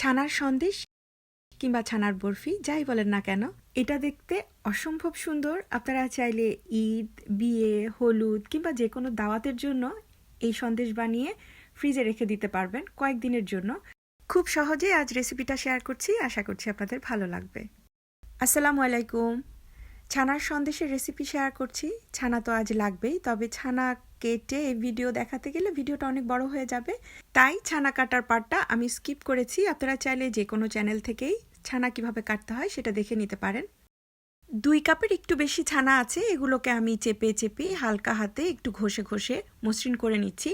ছানার সন্দেশ কিংবা ছানার বরফি, যাই বলেন না কেন, এটা দেখতে অসম্ভব সুন্দর। আপনারা চাইলে ঈদ, বিয়ে, হলুদ কিংবা যে কোনো দাওয়াতের জন্য এই সন্দেশ বানিয়ে ফ্রিজে রেখে দিতে পারবেন কয়েকদিনের জন্য। খুব সহজেই আজ রেসিপিটা শেয়ার করছি। আশা করছি আপনাদের ভালো লাগবে। আসসালামু আলাইকুম। ছানার সন্দেশের রেসিপি শেয়ার করছি। ছানা তো আজ লাগবেই, তবে ছানা কেটে এই ভিডিও দেখাতে গেলে ভিডিওটা অনেক বড় হয়ে যাবে। তাই ছানা কাটার পার্টটা আমি স্কিপ করেছি। আপনারা চাইলে যে কোনো চ্যানেল থেকেই ছানা কীভাবে কাটতে হয় সেটা দেখে নিতে পারেন। দুই কাপের একটু বেশি ছানা আছে। এগুলোকে আমি চেপে চেপে হালকা হাতে একটু ঘষে ঘষে মসৃণ করে নিচ্ছি।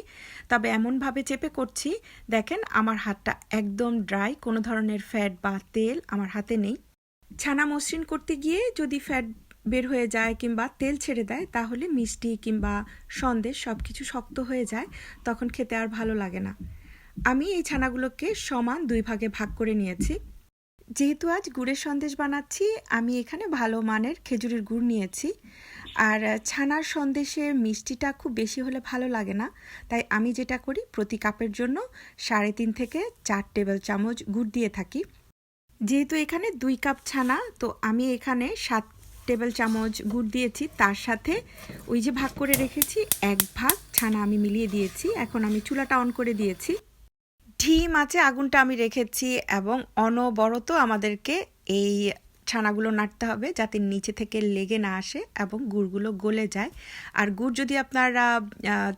তবে এমনভাবে চেপে করছি, দেখেন আমার হাতটা একদম ড্রাই কোনো ধরনের ফ্যাট বা তেল আমার হাতে নেই। ছানা মসৃণ করতে গিয়ে যদি ফ্যাট বের হয়ে যায় কিংবা তেল ছেড়ে দেয়, তাহলে মিষ্টি কিংবা সন্দেশ সব কিছু শক্ত হয়ে যায়, তখন খেতে আর ভালো লাগে না। আমি এই ছানাগুলোকে সমান দুই ভাগে ভাগ করে নিয়েছি। যেহেতু আজ গুড়ের সন্দেশ বানাচ্ছি, আমি এখানে ভালো মানের খেজুরের গুড় নিয়েছি। আর ছানার সন্দেশে মিষ্টিটা খুব বেশি হলে ভালো লাগে না। তাই আমি যেটা করি, প্রতি কাপের জন্য সাড়ে তিন থেকে চার টেবিল চামচ গুড় দিয়ে থাকি। যেহেতু এখানে দুই কাপ ছানা, তো আমি এখানে সাত টেবিল চামচ গুড় দিয়েছি, তার সাথে ওই যে ভাগ করে রেখেছি, এক ভাগ ছানা আমি মিলিয়ে দিয়েছি। এখন আমি চুলাটা অন করে দিয়েছি। ঢিম আছে, আগুনটা আমি রেখেছি এবং অনবরত আমাদেরকে এই ছানাগুলো নাড়তে হবে যাতে নিচে থেকে লেগে না আসে এবং গুড়গুলো গলে যায়। আর গুড় যদি আপনারা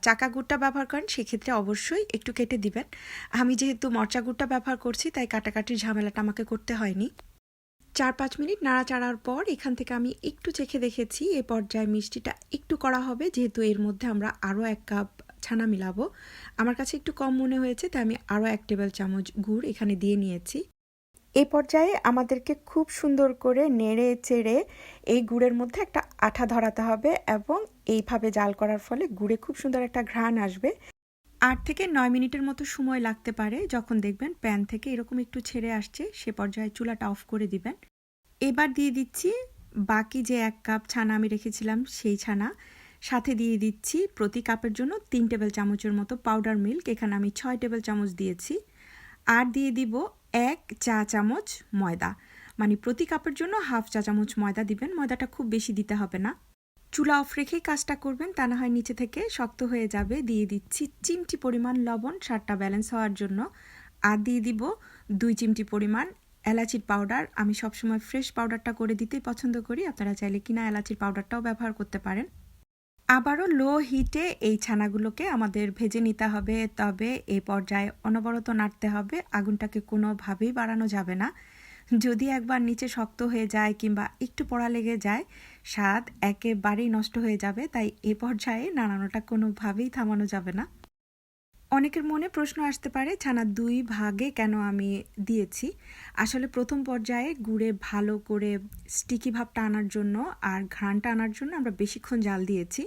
চাকা গুড়টা ব্যবহার করেন, সেক্ষেত্রে অবশ্যই একটু কেটে দিবেন। আমি যেহেতু মরচা গুড়টা ব্যবহার করছি, তাই কাটাকাটির ঝামেলাটা আমাকে করতে হয়নি। চার পাঁচ মিনিট নাড়াচাড়ার পর এখান থেকে আমি একটু চেখে দেখেছি এ পর্যায়ে মিষ্টিটা একটু করা হবে, যেহেতু এর মধ্যে আমরা আরও এক কাপ ছানা মিলাবো। আমার কাছে একটু কম মনে হয়েছে, তাই আমি আরও এক টেবিল চামচ গুড় এখানে দিয়ে নিয়েছি। এ পর্যায়ে আমাদেরকে খুব সুন্দর করে নেড়ে চেড়ে এই গুড়ের মধ্যে একটা আঠা ধরাতে হবে এবং এইভাবে জাল করার ফলে গুড়ে খুব সুন্দর একটা ঘ্রাণ আসবে। আট থেকে নয় মিনিটের মতো সময় লাগতে পারে যখন দেখবেন প্যান থেকে এরকম একটু ছেড়ে আসছে, সে পর্যায়ে চুলাটা অফ করে দিবেন। এবার দিয়ে দিচ্ছি বাকি যে এক কাপ ছানা আমি রেখেছিলাম সেই ছানা। সাথে দিয়ে দিচ্ছি প্রতি কাপের জন্য তিন টেবিল চামচের মতো পাউডার মিল্ক এখানে আমি ছয় টেবিল চামচ দিয়েছি। আর দিয়ে দিব এক চা চামচ ময়দা। মানে প্রতি কাপের জন্য হাফ চা চামচ ময়দা দিবেন, ময়দাটা খুব বেশি দিতে হবে না। চুলা অফ রেখেই কাজটা করবেন, তা না হয় নিচে থেকে শক্ত হয়ে যাবে। দিয়ে দিচ্ছি চিমটি পরিমাণ লবণ সারটা ব্যালেন্স হওয়ার জন্য। আর দিয়ে দিব দুই চিমটি পরিমাণ এলাচির পাউডার আমি সবসময় ফ্রেশ পাউডারটা করে দিতেই পছন্দ করি। আপনারা চাইলে কিনা এলাচির পাউডারটাও ব্যবহার করতে পারেন। আবারও লো হিটে এই ছানাগুলোকে আমাদের ভেজে নিতে হবে। তবে এ পর্যায়ে অনবরত নাড়তে হবে। আগুনটাকে কোনোভাবেই বাড়ানো যাবে না। যদি একবার নিচে শক্ত হয়ে যায় কিংবা একটু পড়া লেগে যায়, স্বাদ একেবারেই নষ্ট হয়ে যাবে, তাই এ পর্যায়ে নাড়ানোটা কোনোভাবেই থামানো যাবে না। অনেকের মনে প্রশ্ন আসতে পারে, ছানা দুই ভাগে কেন আমি দিয়েছি? আসলে প্রথম পর্যায়ে গুড়ে ভালো করে স্টিকি ভাবটা আনার জন্য আর ঘ্রাণটা আনার জন্য আমরা বেশিক্ষণ জাল দিয়েছি।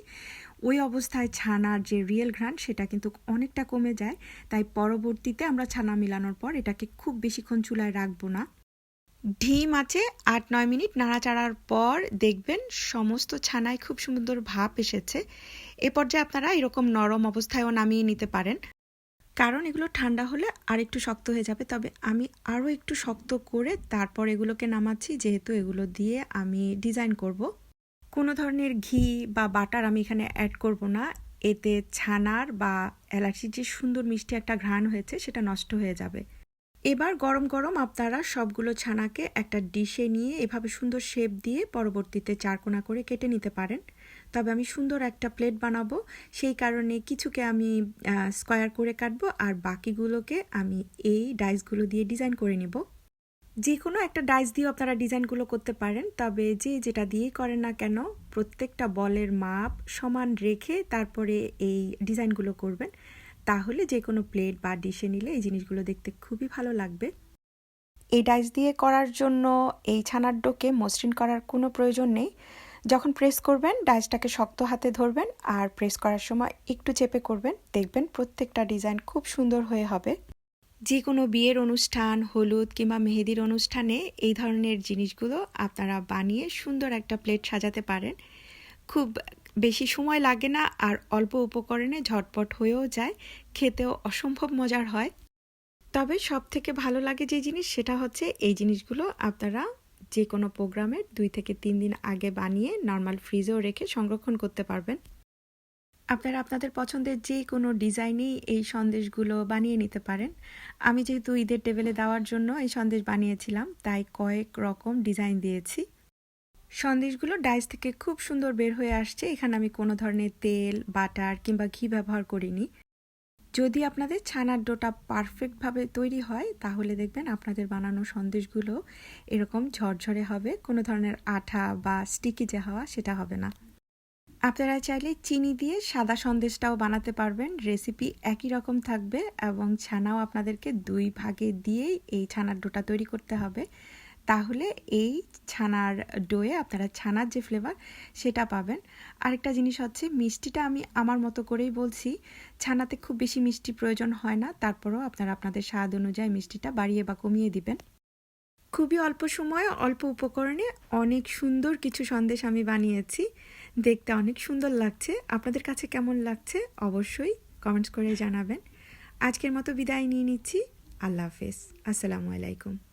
ওই অবস্থায় ছানার যে রিয়েল ঘ্রাণ, সেটা কিন্তু অনেকটা কমে যায়, তাই পরবর্তীতে আমরা ছানা মিলানোর পর এটাকে খুব বেশিক্ষণ চুলায় রাখব না। ডিম আছে, আট নয় মিনিট নাড়াচাড়ার পর দেখবেন সমস্ত ছানায় খুব সুন্দর ভাপ এসেছে। এ পর্যায়ে আপনারা এরকম নরম অবস্থায়ও নামিয়ে নিতে পারেন। কারণ এগুলো ঠান্ডা হলে আর একটু শক্ত হয়ে যাবে। তবে আমি আরও একটু শক্ত করে তারপর এগুলোকে নামাচ্ছি, যেহেতু এগুলো দিয়ে আমি ডিজাইন করব। কোনো ধরনের ঘি বা বাটার আমি এখানে অ্যাড করব না। এতে ছানার বা এলাচির যে সুন্দর মিষ্টি একটা ঘ্রাণ হয়েছে, সেটা নষ্ট হয়ে যাবে। এবার গরম গরম আপনারা সবগুলো ছানাকে একটা ডিশে নিয়ে এভাবে সুন্দর শেপ দিয়ে পরবর্তীতে চারকোনা করে কেটে নিতে পারেন। তবে আমি সুন্দর একটা প্লেট বানাবো। সেই কারণে কিছুকে আমি স্কোয়ার করে কাটবো আর বাকিগুলোকে আমি এই ডাইসগুলো দিয়ে ডিজাইন করে নিব। যে কোনো একটা ডাইস দিয়েও আপনারা ডিজাইনগুলো করতে পারেন, তবে যে যেটা দিয়েই করেন না কেন, প্রত্যেকটা বলের মাপ সমান রেখে তারপরে এই ডিজাইনগুলো করবেন। তাহলে যে কোনো প্লেট বা ডিশে নিলে এই জিনিসগুলো দেখতে খুবই ভালো লাগবে। এই ডাইস দিয়ে করার জন্য এই ছানার ডোকে মসৃণ করার কোনো প্রয়োজন নেই। যখন প্রেস করবেন ডাইসটাকে শক্ত হাতে ধরবেন আর প্রেস করার সময় একটু চেপে করবেন। দেখবেন প্রত্যেকটা ডিজাইন খুব সুন্দর হয়ে হবে। যে কোনো বিয়ের অনুষ্ঠান হলুদ কিংবা মেহেদির অনুষ্ঠানে এই ধরনের জিনিসগুলো আপনারা বানিয়ে সুন্দর একটা প্লেট সাজাতে পারেন। খুব বেশি সময় লাগে না আর অল্প উপকরণে ঝটপট হয়েও যায়, খেতেও অসম্ভব মজার হয়। তবে সব থেকে ভালো লাগে যে জিনিস সেটা হচ্ছে এই জিনিসগুলো আপনারা যে কোনো প্রোগ্রামের দুই থেকে তিন দিন আগে বানিয়ে নর্মাল ফ্রিজেও রেখে সংরক্ষণ করতে পারবেন। আপনারা আপনাদের পছন্দের যে কোনো ডিজাইনেই এই সন্দেশগুলো বানিয়ে নিতে পারেন। আমি যেহেতু ঈদের টেবিলে দেওয়ার জন্য এই সন্দেশ বানিয়েছিলাম, তাই কয়েক রকম ডিজাইন দিয়েছি। সন্দেশগুলো ডাইস থেকে খুব সুন্দর বের হয়ে আসছে। এখানে আমি কোনো ধরনের তেল, বাটার কিংবা ঘি ব্যবহার করিনি। যদি আপনাদের ছানার ডোটা পারফেক্টভাবে তৈরি হয়, তাহলে দেখবেন আপনাদের বানানো সন্দেশগুলো এরকম ঝরঝরে হবে। কোনো ধরনের আঠা বা স্টিকি যে হওয়া, সেটা হবে না। আপনারা চাইলে চিনি দিয়ে সাদা সন্দেশটাও বানাতে পারবেন। রেসিপি একই রকম থাকবে এবং ছানাও আপনাদেরকে দুই ভাগে দিয়েই এই ছানার ডোটা তৈরি করতে হবে। তাহলে এই ছানার ডোয়ে আপনারা ছানার যে ফ্লেভার সেটা পাবেন। আরেকটা জিনিস হচ্ছে, মিষ্টিটা আমি আমার মতো করেই বলছি, ছানাতে খুব বেশি মিষ্টি প্রয়োজন হয় না, তারপরেও আপনারা আপনাদের স্বাদ অনুযায়ী মিষ্টিটা বাড়িয়ে বা কমিয়ে দিবেন। খুবই অল্প সময়ে, অল্প উপকরণে অনেক সুন্দর কিছু সন্দেশ আমি বানিয়েছি। দেখতে অনেক সুন্দর লাগছে। আপনাদের কাছে কেমন লাগছে অবশ্যই কমেন্টস করে জানাবেন। আজকের মতো বিদায় নিয়ে নিচ্ছি। আল্লাহ হাফেজ। আসসালামু আলাইকুম।